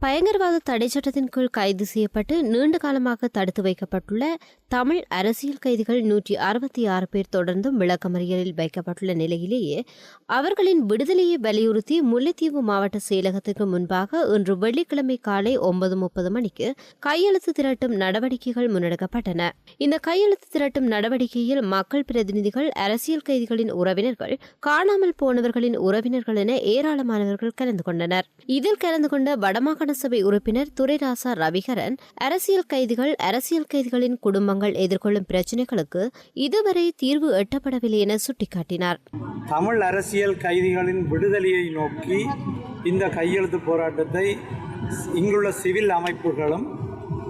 பயங்கரவாத தடை சட்டத்தின் கீழ் கைது செய்யப்பட்டு நீண்ட காலமாக தடுத்து வைக்கப்பட்டுள்ள தமிழ் அரசியல் கைதிகள் நூற்றி அறுபத்தி ஆறு பேர் தொடர்ந்தும் விளக்கமறியலில் வைக்கப்பட்டுள்ள நிலையிலேயே அவர்களின் விடுதலையை வலியுறுத்தி முல்லைத்தீவு மாவட்ட செயலகத்திற்கு முன்பாக இன்று வெள்ளிக்கிழமை காலை ஒன்பது முப்பது மணிக்கு கையெழுத்து திரட்டும் நடவடிக்கைகள் முன்னெடுக்கப்பட்டன. இந்த கையெழுத்து திரட்டும் நடவடிக்கையில் மக்கள் பிரதிநிதிகள் அரசியல் கைதிகளின் உறவினர்கள் காணாமல் போனவர்களின் உறவினர்கள் என ஏராளமானவர்கள் கலந்து கொண்டனர். இதில் கலந்து கொண்ட வடமாகாண சபை உறுப்பினர் துரைராசா ரவிகரன் அரசியல் கைதிகள் அரசியல் கைதிகளின் குடும்பங்கள் எதிர்கொள்ளும் பிரச்சினைகளுக்கு இதுவரை தீர்வு எட்டப்படவில்லை என சுட்டிக்காட்டினார். தமிழ் அரசியல் கைதிகளின் விடுதலையை நோக்கி இந்த கையெழுத்து போராட்டத்தை இங்குள்ள சிவில் அமைப்புகளும்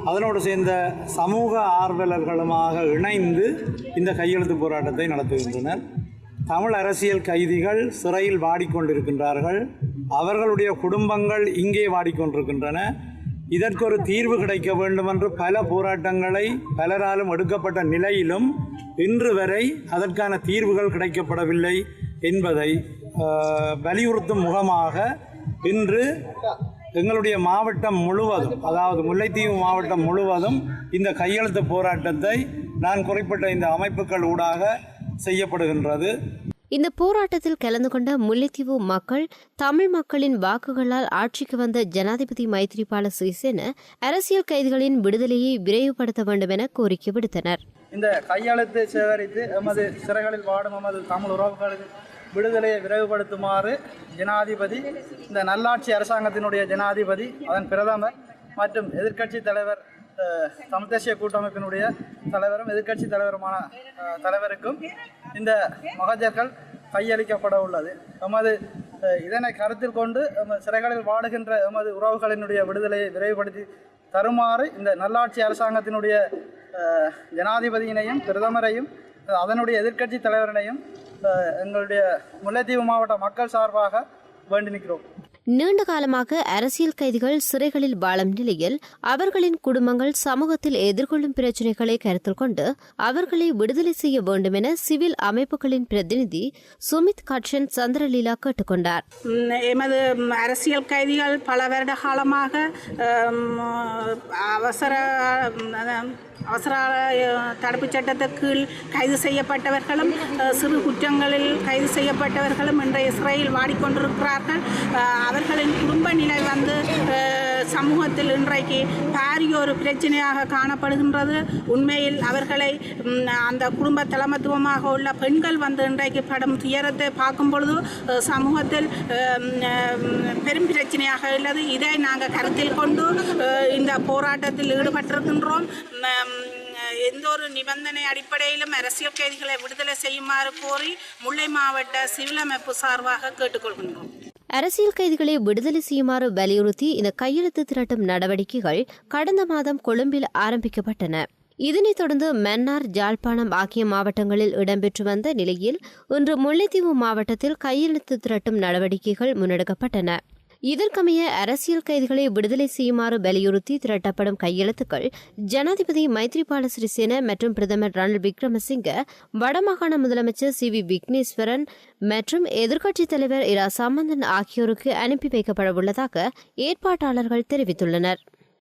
அதனோடு சேர்ந்த சமூக ஆர்வலர்களுமாக இணைந்து இந்த கையெழுத்து போராட்டத்தை நடத்துகின்றனர். தமிழ் அரசியல் கைதிகள் சிறையில் வாடிக்கொண்டிருக்கின்றார்கள். அவர்களுடைய குடும்பங்கள் இங்கே வாடிக்கொண்டிருக்கின்றன. இதற்கு ஒரு தீர்வு கிடைக்க வேண்டும் என்று பல போராட்டங்களை பலராலும் எடுக்கப்பட்ட நிலையிலும் இன்று வரை அதற்கான தீர்வுகள் கிடைக்கப்படவில்லை என்பதை வலியுறுத்தும் முகமாக இன்று எங்களுடைய மாவட்டம் முழுவதும் அதாவது முல்லைத்தீவு மாவட்டம் முழுவதும் இந்த கையெழுத்து போராட்டத்தை நான் குறிப்பிட்ட இந்த அமைப்புகள் ஊடாக செய்யப்படுகின்றது. இந்த போராட்டத்தில் கலந்து கொண்ட முல்லைத்தீவு மக்கள் தமிழ் மக்களின் வாக்குகளால் ஆட்சிக்கு வந்த ஜனாதிபதி மைத்ரிபால சிறிசேன அரசியல் கைதிகளின் விடுதலையை விரைவுபடுத்த வேண்டும் என கோரிக்கை விடுத்தனர். இந்த கையெழுத்து சேகரித்து எமது சிறைகளில் வாடும் எமது தமிழ் உறவுகளின் விடுதலையை விரைவுபடுத்துமாறு ஜனாதிபதி இந்த நல்லாட்சி அரசாங்கத்தினுடைய ஜனாதிபதி அதன் பிரதமர் மற்றும் எதிர்க்கட்சி தலைவர் தமிழ்தேசிய கூட்டமைப்பினுடைய தலைவரும் எதிர்க்கட்சி தலைவருமான தலைவருக்கும் இந்த மகஜர்கள் கையளிக்கப்பட உள்ளது. எமது இதனை கருத்தில் கொண்டு சிறைகளில் வாடுகின்ற எமது உறவுகளினுடைய விடுதலையை விரைவுபடுத்தி தருமாறு இந்த நல்லாட்சி அரசாங்கத்தினுடைய ஜனாதிபதியினையும் பிரதமரையும் அதனுடைய எதிர்க்கட்சி தலைவரினையும் எங்களுடைய முல்லைத்தீவு மாவட்ட மக்கள் சார்பாக வேண்டி நிற்கிறோம். நீண்ட காலமாக அரசியல் கைதிகள் சிறைகளில் வாழும் நிலையில் அவர்களின் குடும்பங்கள் சமூகத்தில் எதிர்கொள்ளும் பிரச்சினைகளை கருத்தில் கொண்டு அவர்களை விடுதலை செய்ய வேண்டும் என சிவில் அமைப்புகளின் பிரதிநிதி சுமித் கட்சன் சந்திரலீலா கேட்டுக்கொண்டார். எமது அரசியல் கைதிகள் பல வருட காலமாக அவசர அவசர தடுப்புச் சட்டத்தின் கீழ் கைது செய்யப்பட்டவர்களும் சிறு குற்றங்களில் கைது செய்யப்பட்டவர்களும் இன்றைய சிறையில் வாடிக்கொண்டிருக்கிறார்கள் அவர்களின் குடும்ப நிலை வந்து சமூகத்தில் இன்றைக்கு பாரிய ஒரு பிரச்சனையாக காணப்படுகின்றது. உண்மையில் அவர்களை அந்த குடும்ப தலைமத்துவமாக உள்ள பெண்கள் வந்து இன்றைக்கு படும் துயரத்தை பார்க்கும் பொழுது சமூகத்தில் பெரும் பிரச்சனையாக உள்ளது. இதை நாங்கள் கருத்தில் கொண்டு இந்த போராட்டத்தில் ஈடுபட்டிருக்கின்றோம். எந்த ஒரு நிபந்தனை அடிப்படையிலும் அரசியல் கைதிகளை விடுதலை செய்யுமாறு கோரி முல்லை மாவட்ட சிவில் அமைப்பு சார்பாக கேட்டுக்கொள்கின்றோம். அரசியல் கைதிகளை விடுதலை செய்யுமாறு வலியுறுத்தி இந்த கையெழுத்து திரட்டும் நடவடிக்கைகள் கடந்த மாதம் கொழும்பில் ஆரம்பிக்கப்பட்டன. இதனைத் தொடர்ந்து மன்னார் ஜாழ்ப்பாணம் ஆகிய மாவட்டங்களில் இடம்பெற்று வந்த நிலையில் இன்று முல்லைத்தீவு மாவட்டத்தில் கையெழுத்து திரட்டும் நடவடிக்கைகள் முன்னெடுக்கப்பட்டன. இதற்கமைய அரசியல் கைதிகளை விடுதலை செய்யுமாறு வலியுறுத்தி திரட்டப்படும் கையெழுத்துக்கள் ஜனாதிபதி மைத்ரிபால சிறிசேன மற்றும் பிரதமர் ரணில் விக்ரமசிங்க வடமாகாண முதலமைச்சர் சி வி விக்னேஸ்வரன் மற்றும் எதிர்க்கட்சித் தலைவர் இரா சம்பந்தன் ஆகியோருக்கு அனுப்பி வைக்கப்படவுள்ளதாக ஏற்பாட்டாளர்கள் தெரிவித்துள்ளனர்.